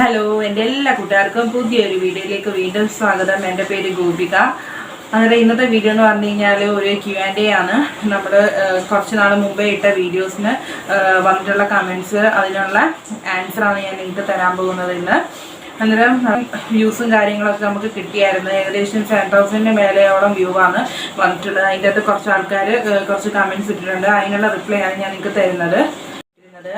Hello എന്റെ എല്ലാ കൂട്ടുകാർക്കും പുതിയൊരു വീഡിയോയിലേക്ക് വീണ്ടും സ്വാഗതം. എന്റെ പേര് ഗോപിക. അങ്ങനെ ഇന്നത്തെ വീഡിയോ എന്ന് പറഞ്ഞു കഴിഞ്ഞാൽ ഒരു ക്യു ആൻഡ് എ ആണ് നമ്മൾ കുറച്ച് നാൾ മുമ്പേ ഇട്ട വീഡിയോസിന് വന്നിട്ടുള്ള കമൻസ് അതിനുള്ള ആൻസറാണ് ഞാൻ നിങ്ങൾക്ക് തരാൻ പോകുന്നത് ഇന്ന്. അന്നേരം വ്യൂസും കാര്യങ്ങളൊക്കെ നമുക്ക് കിട്ടിയായിരുന്നു. ഏകദേശം സെവൻ തൗസൻഡിന് മേലെയോളം വ്യൂ ആണ് വന്നിട്ടുള്ളത്. അതിന്റെ അകത്ത് കുറച്ച് ആൾക്കാർ കുറച്ച് കമൻസ് ഇട്ടിട്ടുണ്ട്. അതിനുള്ള റിപ്ലൈ ആണ് ഞാൻ നിങ്ങൾക്ക് തരുന്നത്. ഇരുന്നത്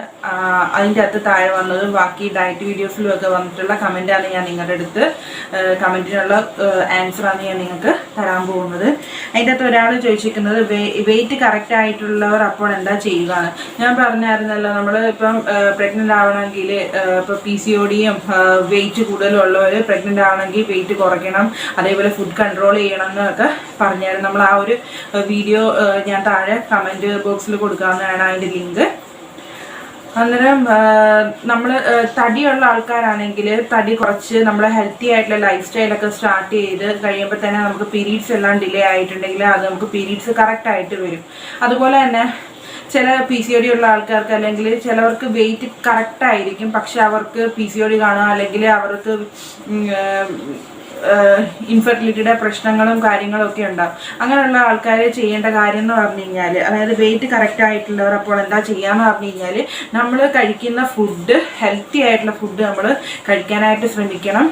അതിന്റെ അകത്ത് താഴെ വന്നതും ബാക്കി ഡയറ്റ് വീഡിയോസിലും ഒക്കെ വന്നിട്ടുള്ള കമന്റാണ് ഞാൻ നിങ്ങളുടെ അടുത്ത് കമന്റിനുള്ള ആൻസറാണ് ഞാൻ നിങ്ങൾക്ക് തരാൻ പോകുന്നത്. അതിന്റെ അകത്ത് ഒരാൾ ചോദിച്ചിരിക്കുന്നത് വെയിറ്റ് കറക്റ്റ് ആയിട്ടുള്ളവർ അപ്പോൾ എന്താ ചെയ്യുക എന്ന്. ഞാൻ പറഞ്ഞായിരുന്നല്ലോ നമ്മൾ ഇപ്പം പ്രഗ്നന്റ് ആവണമെങ്കിൽ ഇപ്പോൾ പി സി ഒ ഡിയും വെയിറ്റ് കൂടുതലുള്ളവർ പ്രഗ്നന്റ് ആവണമെങ്കിൽ വെയിറ്റ് കുറയ്ക്കണം അതേപോലെ ഫുഡ് കൺട്രോൾ ചെയ്യണം എന്നൊക്കെ പറഞ്ഞായിരുന്നു നമ്മൾ ആ ഒരു വീഡിയോ ഞാൻ താഴെ കമന്റ് ബോക്സിൽ കൊടുക്കാവുന്നതാണ് അതിന്റെ ലിങ്ക് അന്നേരം നമ്മൾ തടിയുള്ള ആൾക്കാരാണെങ്കിൽ തടി കുറച്ച് നമ്മൾ ഹെൽത്തി ആയിട്ടുള്ള ലൈഫ് സ്റ്റൈലൊക്കെ സ്റ്റാർട്ട് ചെയ്ത് കഴിയുമ്പോൾ തന്നെ നമുക്ക് പീരീഡ്സ് എല്ലാം ഡിലേ ആയിട്ടുണ്ടെങ്കിൽ അത് നമുക്ക് പീരീഡ്സ് കറക്റ്റ് ആയിട്ട് വരും. അതുപോലെ തന്നെ ചില പി സി ഒ ഡി ഉള്ള ആൾക്കാർക്ക് അല്ലെങ്കിൽ ചിലവർക്ക് വെയിറ്റ് കറക്റ്റ് ആയിരിക്കും പക്ഷെ അവർക്ക് പി സി ഒ ഡി കാണുക അല്ലെങ്കിൽ അവർക്ക് ഇൻഫെർട്ടിലിറ്റിയുടെ പ്രശ്നങ്ങളും കാര്യങ്ങളും ഒക്കെ ഉണ്ടാവും. അങ്ങനെയുള്ള ആൾക്കാർ ചെയ്യേണ്ട കാര്യം എന്ന് പറഞ്ഞു കഴിഞ്ഞാൽ അതായത് വെയിറ്റ് കറക്റ്റ് ആയിട്ടുള്ളവർ അപ്പോൾ എന്താ ചെയ്യാന്ന് പറഞ്ഞു കഴിഞ്ഞാൽ നമ്മൾ കഴിക്കുന്ന ഫുഡ് ഹെൽത്തി ആയിട്ടുള്ള ഫുഡ് നമ്മൾ കഴിക്കാനായിട്ട് ശ്രമിക്കണം.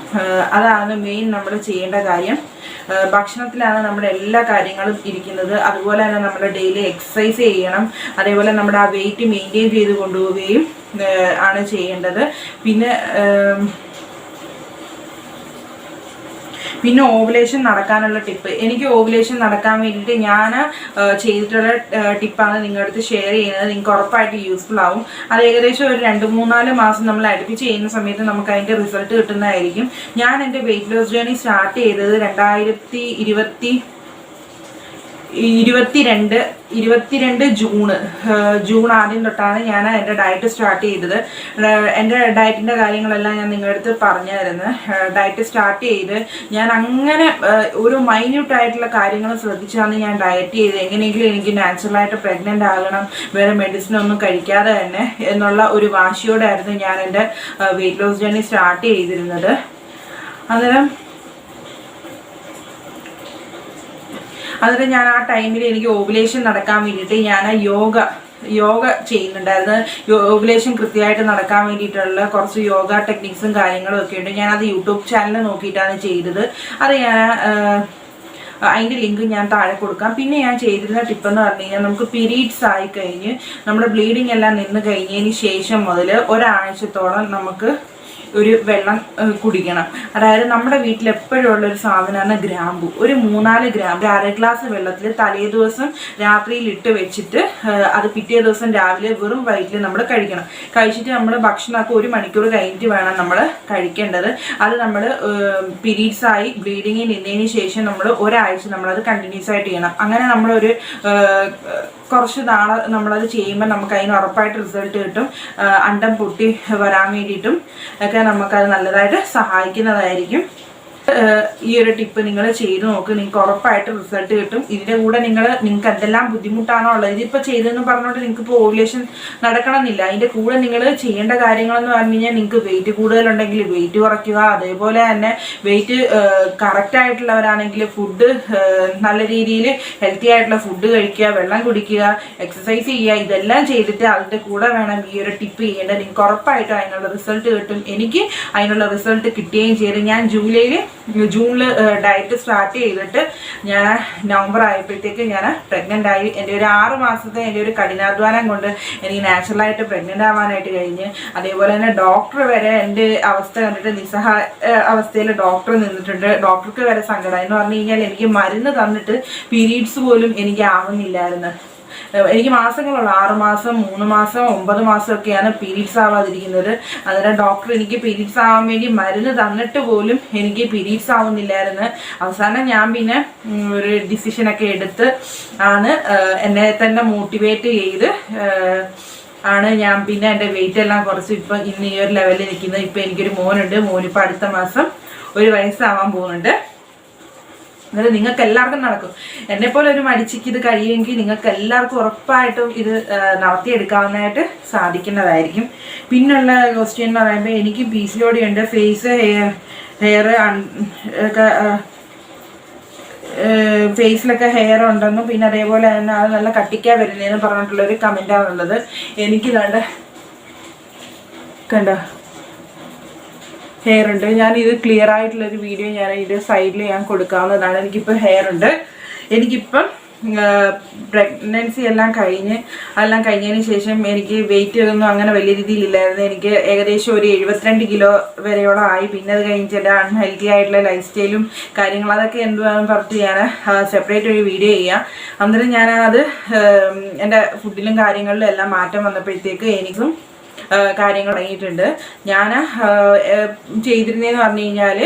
അതാണ് മെയിൻ നമ്മൾ ചെയ്യേണ്ട കാര്യം. ഭക്ഷണത്തിലാണ് നമ്മുടെ എല്ലാ കാര്യങ്ങളും ഇരിക്കുന്നത്. അതുപോലെ തന്നെ നമ്മൾ ഡെയിലി എക്സസൈസ് ചെയ്യണം. അതേപോലെ നമ്മുടെ ആ വെയിറ്റ് മെയിന്റെയിൻ ചെയ്ത് കൊണ്ടുപോവുകയും ആണ് ചെയ്യേണ്ടത്. പിന്നെ പിന്നെ ഓവുലേഷൻ നടക്കാനുള്ള ടിപ്പ് എനിക്ക് ഓവുലേഷൻ നടക്കാൻ വേണ്ടിയിട്ട് ഞാൻ ചെയ്തിട്ടുള്ള ടിപ്പാണ് നിങ്ങളുടെ അടുത്ത് ഷെയർ ചെയ്യുന്നത്. നിങ്ങൾക്ക് ഉറപ്പായിട്ട് യൂസ്ഫുൾ ആവും. അത് ഏകദേശം ഒരു രണ്ട് മൂന്നാൽ മാസം നമ്മൾ അടുപ്പിച്ച് ചെയ്യുന്ന സമയത്ത് നമുക്ക് അതിന്റെ റിസൾട്ട് കിട്ടുന്നതായിരിക്കും. ഞാൻ എന്റെ വെയിറ്റ് ലോസ് ജേണി സ്റ്റാർട്ട് ചെയ്തത് രണ്ടായിരത്തി ഇരുപത്തി ഇരുപത്തിരണ്ട് ഇരുപത്തിരണ്ട് ജൂണ് ജൂൺ ആദ്യം തൊട്ടാണ് ഞാൻ എന്റെ ഡയറ്റ് സ്റ്റാർട്ട് ചെയ്തത്. എന്റെ ഡയറ്റിന്റെ കാര്യങ്ങളെല്ലാം ഞാൻ നിങ്ങളുടെ അടുത്ത് തരുന്നത് ഡയറ്റ് സ്റ്റാർട്ട് ചെയ്ത് ഞാൻ അങ്ങനെ ഒരു മൈന്യൂട്ട് ആയിട്ടുള്ള കാര്യങ്ങൾ ശ്രദ്ധിച്ചാണ് ഞാൻ ഡയറ്റ് ചെയ്ത് എങ്ങനെയെങ്കിലും എനിക്ക് നാച്ചുറലായിട്ട് പ്രഗ്നന്റ് ആകണം വേറെ മെഡിസിൻ ഒന്നും കഴിക്കാതെ തന്നെ എന്നുള്ള ഒരു വാശിയോടായിരുന്നു ഞാൻ എന്റെ വെയിറ്റ് ലോസ് ജേർണി സ്റ്റാർട്ട് ചെയ്തിരുന്നത്. അന്നേരം അതിന് ഞാൻ ആ ടൈമിൽ എനിക്ക് ഓവുലേഷൻ നടക്കാൻ വേണ്ടിയിട്ട് ഞാൻ യോഗ യോഗ ചെയ്യുന്നുണ്ടായിരുന്നു. ഓവുലേഷൻ കൃത്യമായിട്ട് നടക്കാൻ വേണ്ടിയിട്ടുള്ള കുറച്ച് യോഗ ടെക്നിക്സും കാര്യങ്ങളും ഒക്കെ ഉണ്ട്. ഞാനത് യൂട്യൂബ് ചാനൽ നോക്കിയിട്ടാണ് ചെയ്തത്. അത് ഞാൻ അതിന്റെ ലിങ്ക് ഞാൻ താഴെ കൊടുക്കാം. പിന്നെ ഞാൻ ചെയ്തിരുന്ന ടിപ്പ് എന്ന് പറഞ്ഞു കഴിഞ്ഞാൽ നമുക്ക് പീരീഡ്സ് ആയി കഴിഞ്ഞ് നമ്മുടെ ബ്ലീഡിങ് എല്ലാം നിന്ന് കഴിഞ്ഞതിന് ശേഷം മുതൽ ഒരാഴ്ചത്തോളം നമുക്ക് ഒരു വെള്ളം കുടിക്കണം. അതായത് നമ്മുടെ വീട്ടിൽ എപ്പോഴും ഉള്ള ഒരു സാധനമാണ് ഗ്രാമ്പു. ഒരു മൂന്നാൽ ഗ്രാം ഒരു അര ഗ്ലാസ് വെള്ളത്തിൽ തലേ ദിവസം രാത്രിയിൽ ഇട്ട് വെച്ചിട്ട് അത് പിറ്റേ ദിവസം രാവിലെ വെറും വയറ്റിൽ നമ്മൾ കഴിക്കണം. കഴിച്ചിട്ട് നമ്മൾ ഭക്ഷണമൊക്കെ ഒരു മണിക്കൂർ കഴിഞ്ഞിട്ട് വേണം നമ്മൾ കഴിക്കേണ്ടത്. അത് നമ്മൾ പീരീഡ്സ് ആയി ബ്ലീഡിങ്ങിൽ നിന്നതിന് ശേഷം നമ്മൾ ഒരാഴ്ച നമ്മളത് കണ്ടിന്യൂസ് ആയിട്ട് ചെയ്യണം. അങ്ങനെ നമ്മളൊരു കുറച്ച് നാളെ നമ്മളത് ചെയ്യുമ്പോൾ നമുക്ക് അതിന് ഉറപ്പായിട്ട് റിസൾട്ട് കിട്ടും. അണ്ടം പൊട്ടി വരാൻ വേണ്ടിയിട്ടും ഒക്കെ നമുക്കത് നല്ലതായിട്ട് സഹായിക്കുന്നതായിരിക്കും. ഈ ഒരു ടിപ്പ് നിങ്ങൾ ചെയ്ത് നോക്ക്. നിങ്ങൾക്ക് ഉറപ്പായിട്ട് റിസൾട്ട് കിട്ടും. ഇതിന്റെ കൂടെ നിങ്ങൾ നിങ്ങൾക്ക് എന്തെല്ലാം ബുദ്ധിമുട്ടാണോ ഉള്ളത്. ഇതിപ്പോൾ ചെയ്തെന്ന് പറഞ്ഞുകൊണ്ട് നിങ്ങൾക്ക് ഇപ്പോൾ ഓവുലേഷൻ നടക്കണമെന്നില്ല. അതിന്റെ കൂടെ നിങ്ങൾ ചെയ്യേണ്ട കാര്യങ്ങളെന്ന് പറഞ്ഞു കഴിഞ്ഞാൽ നിങ്ങൾക്ക് വെയിറ്റ് കൂടുതലുണ്ടെങ്കിൽ വെയിറ്റ് കുറയ്ക്കുക. അതേപോലെ തന്നെ വെയിറ്റ് കറക്റ്റ് ആയിട്ടുള്ളവരാണെങ്കിൽ ഫുഡ് നല്ല രീതിയിൽ ഹെൽത്തി ആയിട്ടുള്ള ഫുഡ് കഴിക്കുക വെള്ളം കുടിക്കുക എക്സസൈസ് ചെയ്യുക. ഇതെല്ലാം ചെയ്തിട്ട് അതിന്റെ കൂടെ വേണം ഈ ഒരു ടിപ്പ് ചെയ്യേണ്ടത്. നിങ്ങൾക്ക് ഉറപ്പായിട്ടും അതിനുള്ള റിസൾട്ട് കിട്ടും. എനിക്ക് അതിനുള്ള റിസൾട്ട് കിട്ടുകയും ചെയ്ത്. ഞാൻ ജൂലൈയിൽ ജൂണിൽ ഡയറ്റ് സ്റ്റാർട്ട് ചെയ്തിട്ട് ഞാൻ നവംബർ ആയപ്പോഴത്തേക്ക് ഞാൻ പ്രഗ്നന്റ് ആയി. എന്റെ ഒരു ആറ് മാസത്തെ എന്റെ ഒരു കഠിനാധ്വാനം കൊണ്ട് എനിക്ക് നാച്ചുറലായിട്ട് പ്രഗ്നന്റ് ആവാനായിട്ട് കഴിഞ്ഞ് അതേപോലെ തന്നെ ഡോക്ടർ വരെ എന്റെ അവസ്ഥ കണ്ടിട്ട് നിസ്സഹായ അവസ്ഥയിൽ ഡോക്ടർ നിന്നിട്ടുണ്ട്. ഡോക്ടർക്ക് വരെ സങ്കടം. എന്ന് പറഞ്ഞു കഴിഞ്ഞാൽ എനിക്ക് മരുന്ന് തന്നിട്ട് പീരീഡ്സ് പോലും എനിക്ക് ആവുന്നില്ലായിരുന്നു. എനിക്ക് മാസങ്ങളുള്ള. ആറ് മാസം മൂന്ന് മാസം ഒമ്പത് മാസം ഒക്കെയാണ് പീരീഡ്സ് ആവാതിരിക്കുന്നത്. അതിനാൽ ഡോക്ടർ എനിക്ക് പീരീഡ്സ് ആവാൻ വേണ്ടി മരുന്ന് തന്നിട്ട് പോലും എനിക്ക് പീരീഡ്സ് ആവുന്നില്ലായിരുന്നു. അവസാനം ഞാൻ പിന്നെ ഒരു ഡിസിഷനൊക്കെ എടുത്ത് ആണ് എന്നെ തന്നെ മോട്ടിവേറ്റ് ചെയ്ത് ആണ് ഞാൻ പിന്നെ എന്റെ വെയിറ്റ് എല്ലാം കുറച്ച് ഇപ്പം ഇന്ന് ഈ ഒരു ലെവലിൽ നിൽക്കുന്നത് ഇപ്പം എനിക്കൊരു മോനുണ്ട്. മോനിപ്പോൾ അടുത്ത മാസം ഒരു വയസ്സാവാൻ പോകുന്നുണ്ട്. അതായത് നിങ്ങൾക്ക് എല്ലാവർക്കും നടക്കും. എന്നെ പോലെ ഒരു മടിച്ചിക്ക് ഇത് കഴിയുമെങ്കിൽ നിങ്ങൾക്ക് എല്ലാവർക്കും ഉറപ്പായിട്ടും ഇത് നടത്തിയെടുക്കാവുന്നതായിട്ട് സാധിക്കുന്നതായിരിക്കും. പിന്നുള്ള ക്വസ്റ്റ്യൻ എന്ന് പറയുമ്പോൾ എനിക്ക് പി സി ഒ ഡി ഉണ്ട് ഫേസ് ഹെയർ ഹെയർ ഫേസിലൊക്കെ ഹെയർ ഉണ്ടെന്നും പിന്നെ അതേപോലെ തന്നെ അത് നല്ല കട്ടിക്കാൻ വരുന്നതെന്ന് പറഞ്ഞിട്ടുള്ളൊരു കമന്റാണുള്ളത് എനിക്ക് കണ്ട കണ്ടോ? ഹെയർ ഉണ്ട്. ഞാൻ ഇത് ക്ലിയർ ആയിട്ടുള്ള ഒരു വീഡിയോ ഞാൻ ഇത് സൈഡിൽ ഞാൻ കൊടുക്കാവുന്നതാണ്. എനിക്കിപ്പോൾ ഹെയർ ഉണ്ട്. എനിക്കിപ്പം പ്രഗ്നൻസി എല്ലാം കഴിഞ്ഞ് എല്ലാം കഴിഞ്ഞതിന് ശേഷം എനിക്ക് വെയിറ്റ് ഒന്നും അങ്ങനെ വലിയ രീതിയിലില്ലായിരുന്നു. എനിക്ക് ഏകദേശം ഒരു എഴുപത്തിരണ്ട് കിലോ വരെയോളം ആയി. പിന്നെ അത് കഴിഞ്ഞ് ചില അൺഹെൽത്തി ആയിട്ടുള്ള ലൈഫ് സ്റ്റൈലും കാര്യങ്ങൾ അതൊക്കെ എന്തുവാണെന്ന് പറഞ്ഞിട്ട് ഞാൻ സെപ്പറേറ്റ് ഒരു വീഡിയോ ചെയ്യാം. അന്നേരം ഞാൻ അത് എന്റെ ഫുഡിലും കാര്യങ്ങളിലും എല്ലാം മാറ്റം വന്നപ്പോഴത്തേക്ക് എനിക്കും കാര്യങ്ങൾ തുടങ്ങിയിട്ടുണ്ട് ഞാൻ ചെയ്തിരുന്നതെന്ന് പറഞ്ഞു കഴിഞ്ഞാൽ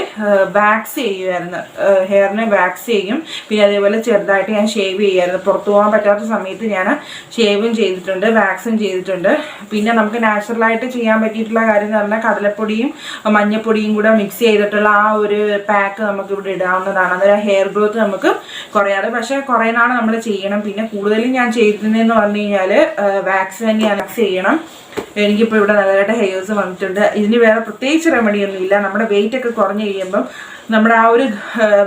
വാക്സ് ചെയ്യുമായിരുന്നു ഹെയറിനെ വാക്സ് ചെയ്യും. പിന്നെ അതേപോലെ ചെറുതായിട്ട് ഞാൻ ഷേവ് ചെയ്യുമായിരുന്നു പുറത്തു പോകാൻ പറ്റാത്ത സമയത്ത് ഞാൻ ഷേവും ചെയ്തിട്ടുണ്ട് വാക്സും ചെയ്തിട്ടുണ്ട്. പിന്നെ നമുക്ക് നാച്ചുറലായിട്ട് ചെയ്യാൻ പറ്റിയിട്ടുള്ള കാര്യം എന്ന് പറഞ്ഞാൽ കടലപ്പൊടിയും മഞ്ഞപ്പൊടിയും കൂടെ മിക്സ് ചെയ്തിട്ടുള്ള ആ ഒരു പാക്ക് നമുക്ക് ഇവിടെ ഇടാവുന്നതാണ്. അന്നേരം ഹെയർ ഗ്രോത്ത് നമുക്ക് കുറയാതെ. പക്ഷേ കുറേ നാൾ നമ്മൾ ചെയ്യണം. പിന്നെ കൂടുതലും ഞാൻ ചെയ്തിരുന്നതെന്ന് പറഞ്ഞു കഴിഞ്ഞാൽ വാക്സ് തന്നെയാണ്. ചെയ്യണം. എനിക്കിപ്പോൾ ഇവിടെ നല്ലതായിട്ട് ഹെയേഴ്സ് വന്നിട്ടുണ്ട്. ഇതിന് വേറെ പ്രത്യേകിച്ച് റെമഡി ഒന്നുമില്ല നമ്മുടെ വെയിറ്റ് ഒക്കെ കുറഞ്ഞു കഴിയുമ്പം നമ്മുടെ ആ ഒരു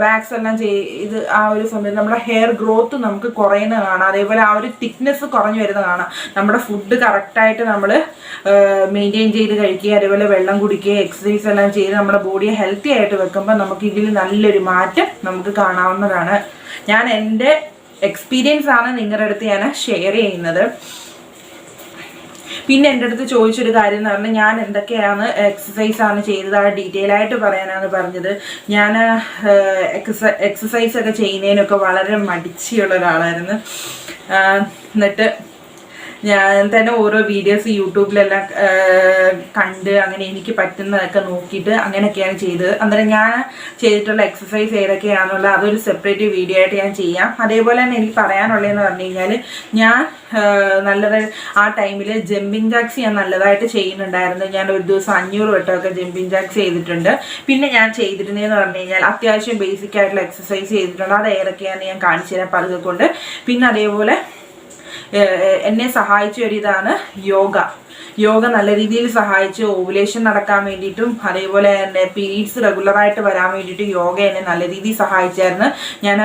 വാക്സ് എല്ലാം ചെയ്ത് ആ ഒരു സമയത്ത് നമ്മുടെ ഹെയർ ഗ്രോത്ത് നമുക്ക് കുറയുന്ന കാണാം. അതേപോലെ ആ ഒരു തിക്നെസ് കുറഞ്ഞു വരുന്ന കാണാം. നമ്മുടെ ഫുഡ് കറക്റ്റായിട്ട് നമ്മൾ മെയിന്റെയിൻ ചെയ്ത് കഴിക്കുക അതേപോലെ വെള്ളം കുടിക്കുക എക്സസൈസ് എല്ലാം ചെയ്ത് നമ്മുടെ ബോഡിയെ ഹെൽത്തി ആയിട്ട് വെക്കുമ്പോൾ നമുക്ക് ഇതിൽ നല്ലൊരു മാറ്റം നമുക്ക് കാണാവുന്നതാണ്. ഞാൻ എന്റെ എക്സ്പീരിയൻസ് ആണ് നിങ്ങളുടെ അടുത്ത് ഞാൻ ഷെയർ ചെയ്യുന്നത്. പിന്നെ എന്റെ അടുത്ത് ചോദിച്ചൊരു കാര്യം എന്ന് പറഞ്ഞാൽ ഞാൻ എന്തൊക്കെയാണ് എക്സസൈസ് ആണ് ചെയ്തത്? ആ ഡീറ്റെയിൽ ആയിട്ട് പറയാനാണ് പറഞ്ഞത്. ഞാൻ എക്സസൈസ് ഒക്കെ ചെയ്യുന്നതിനൊക്കെ വളരെ മടിച്ചുള്ള ഒരാളായിരുന്നു. എന്നിട്ട് ഞാൻ തന്നെ ഓരോ വീഡിയോസ് യൂട്യൂബിലെല്ലാം കണ്ട് അങ്ങനെ എനിക്ക് പറ്റുന്നതൊക്കെ നോക്കിയിട്ട് അങ്ങനെയൊക്കെയാണ് ചെയ്തത്. അന്നേരം ഞാൻ ചെയ്തിട്ടുള്ള എക്സസൈസ് ഏതൊക്കെയാണെന്നുള്ള അതൊരു സെപ്പറേറ്റ് വീഡിയോ ആയിട്ട് ഞാൻ ചെയ്യാം. അതേപോലെ തന്നെ എനിക്ക് പറയാനുള്ളതെന്ന് പറഞ്ഞു കഴിഞ്ഞാൽ ഞാൻ നല്ലത് ആ ടൈമിൽ ജമ്പിങ് ജാക്സ് ഞാൻ നല്ലതായിട്ട് ചെയ്യുന്നുണ്ടായിരുന്നു. ഞാൻ ഒരു ദിവസം അഞ്ഞൂറ് വട്ടമൊക്കെ ജമ്പിങ് ജാക്സ് ചെയ്തിട്ടുണ്ട്. പിന്നെ ഞാൻ ചെയ്തിരുന്നതെന്ന് പറഞ്ഞു കഴിഞ്ഞാൽ അത്യാവശ്യം ബേസിക് ആയിട്ടുള്ള എക്സസൈസ് ചെയ്തിട്ടുണ്ട്. അത് ഏതൊക്കെയാണെന്ന് ഞാൻ കാണിച്ചു തരാം പലതും പിന്നെ അതേപോലെ എന്നെ സഹായിച്ച ഒരു ഇതാണ് യോഗ. യോഗ നല്ല രീതിയിൽ സഹായിച്ച് ഓവുലേഷൻ നടക്കാൻ വേണ്ടിയിട്ടും അതേപോലെ തന്നെ പീരീഡ്സ് റെഗുലറായിട്ട് വരാൻ വേണ്ടിയിട്ടും യോഗ എന്നെ നല്ല രീതിയിൽ സഹായിച്ചായിരുന്നു. ഞാൻ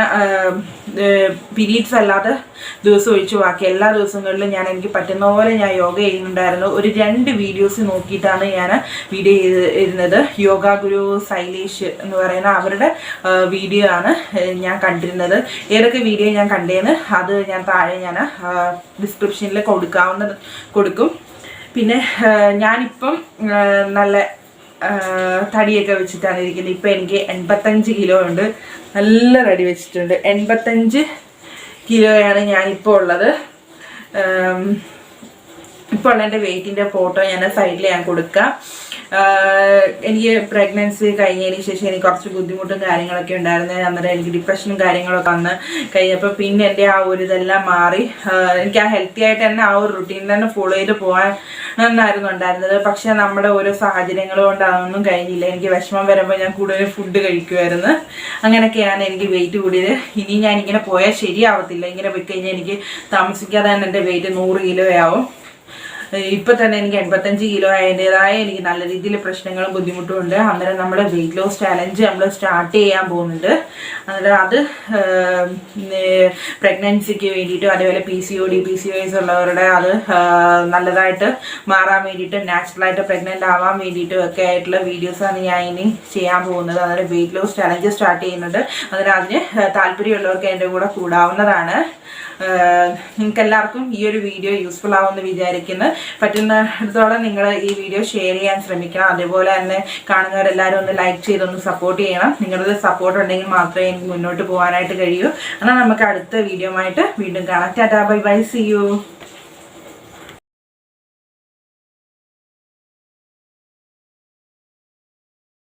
പീരീഡ്സ് അല്ലാതെ ദിവസം ഒഴിച്ചു ബാക്കി എല്ലാ ദിവസങ്ങളിലും ഞാൻ എനിക്ക് പറ്റുന്ന പോലെ ഞാൻ യോഗ ചെയ്യുന്നുണ്ടായിരുന്നു. ഒരു രണ്ട് വീഡിയോസ് നോക്കിയിട്ടാണ് ഞാൻ വീഡിയോ ചെയ്തിരുന്നത് യോഗ ഗുരു സൈലേഷ് എന്ന് പറയുന്ന അവരുടെ വീഡിയോ ആണ് ഞാൻ കണ്ടിരുന്നത്. ഏതൊക്കെ വീഡിയോ ഞാൻ കണ്ടേന്ന് അത് ഞാൻ താഴെ ഞാൻ ഡിസ്ക്രിപ്ഷനിൽ കൊടുക്കാവുന്ന കൊടുക്കും. പിന്നെ ഞാനിപ്പം നല്ല തടിയൊക്കെ വെച്ചിട്ടാണ് ഇരിക്കുന്നത്. ഇപ്പം എനിക്ക് എൺപത്തഞ്ച് കിലോ ഉണ്ട്. നല്ല തടി വെച്ചിട്ടുണ്ട്. എൺപത്തഞ്ച് കിലോയാണ് ഞാനിപ്പോൾ ഉള്ളത്. ഇപ്പോൾ ഉള്ള എന്റെ വെയിറ്റിന്റെ ഫോട്ടോ ഞാൻ സൈഡിൽ ഞാൻ കൊടുക്കാം. എനിക്ക് പ്രഗ്നൻസി കഴിഞ്ഞതിന് ശേഷം എനിക്ക് കുറച്ച് ബുദ്ധിമുട്ടും കാര്യങ്ങളൊക്കെ ഉണ്ടായിരുന്നു. അന്നേരം എനിക്ക് ഡിപ്രഷനും കാര്യങ്ങളൊക്കെ വന്ന് കഴിഞ്ഞപ്പോൾ പിന്നെ എന്റെ ആ ഒരു ഇതെല്ലാം മാറി. എനിക്ക് ആ ഹെൽത്തി ആയിട്ട് തന്നെ ആ ഒരു റുട്ടീൻ തന്നെ ഫോളോ ചെയ്ത് പോകാൻ എന്നായിരുന്നു ഉണ്ടായിരുന്നത്. പക്ഷെ നമ്മുടെ ഓരോ സാഹചര്യങ്ങൾ കൊണ്ട് അതൊന്നും കഴിഞ്ഞില്ല. എനിക്ക് വിഷമം വരുമ്പോൾ ഞാൻ കൂടുതൽ ഫുഡ് കഴിക്കുമായിരുന്നു. അങ്ങനെയൊക്കെയാണ് എനിക്ക് വെയിറ്റ് കൂടിയത്. ഇനി ഞാൻ ഇങ്ങനെ പോയാൽ ശരിയാവത്തില്ല. ഇങ്ങനെ പോയി കഴിഞ്ഞാൽ എനിക്ക് താമസിക്കാതെ തന്നെ എന്റെ വെയിറ്റ് നൂറ് കിലോ ആവും ഇപ്പൊ തന്നെ എനിക്ക് എൺപത്തഞ്ച് കിലോ ആയതിന്റെതായ എനിക്ക് നല്ല രീതിയിൽ പ്രശ്നങ്ങളും ബുദ്ധിമുട്ടും ഉണ്ട്. അന്നേരം നമ്മുടെ വെയിറ്റ് ലോസ് ചാലഞ്ച് നമ്മൾ സ്റ്റാർട്ട് ചെയ്യാൻ പോകുന്നുണ്ട്. അന്നേരം അത് പ്രഗ്നൻസിക്ക് വേണ്ടിയിട്ടും അതേപോലെ P C O D P C O ഉള്ളവരുടെ അത് നല്ലതായിട്ട് മാറാൻ വേണ്ടിയിട്ടും നാച്ചുറലായിട്ട് പ്രഗ്നന്റ് ആവാൻ വേണ്ടിയിട്ടും ഒക്കെ ആയിട്ടുള്ള വീഡിയോസാണ് ഞാൻ ഇനി ചെയ്യാൻ പോകുന്നത്. അന്നേരം വെയിറ്റ് ലോസ് ചാലഞ്ച് സ്റ്റാർട്ട് ചെയ്യുന്നുണ്ട്. അന്നേരം അതിന് താല്പര്യമുള്ളവർക്ക് എന്റെ കൂടെ കൂടാവുന്നതാണ്. നിങ്ങൾക്ക് എല്ലാവർക്കും ഈ ഒരു വീഡിയോ യൂസ്ഫുൾ ആവുമെന്ന് വിചാരിക്കുന്നു. പറ്റുന്നിടത്തോളം നിങ്ങൾ ഈ വീഡിയോ ഷെയർ ചെയ്യാൻ ശ്രമിക്കണം. അതേപോലെ തന്നെ കാണുന്നവരെല്ലാവരും ഒന്ന് ലൈക്ക് ചെയ്തൊന്ന് സപ്പോർട്ട് ചെയ്യണം. നിങ്ങളുടെ സപ്പോർട്ട് ഉണ്ടെങ്കിൽ മാത്രമേ എനിക്ക് മുന്നോട്ട് പോകാനായിട്ട് കഴിയൂ. എന്നാൽ നമുക്ക് അടുത്ത വീഡിയോ ആയിട്ട് വീണ്ടും കാണാം. Tata bye bye see you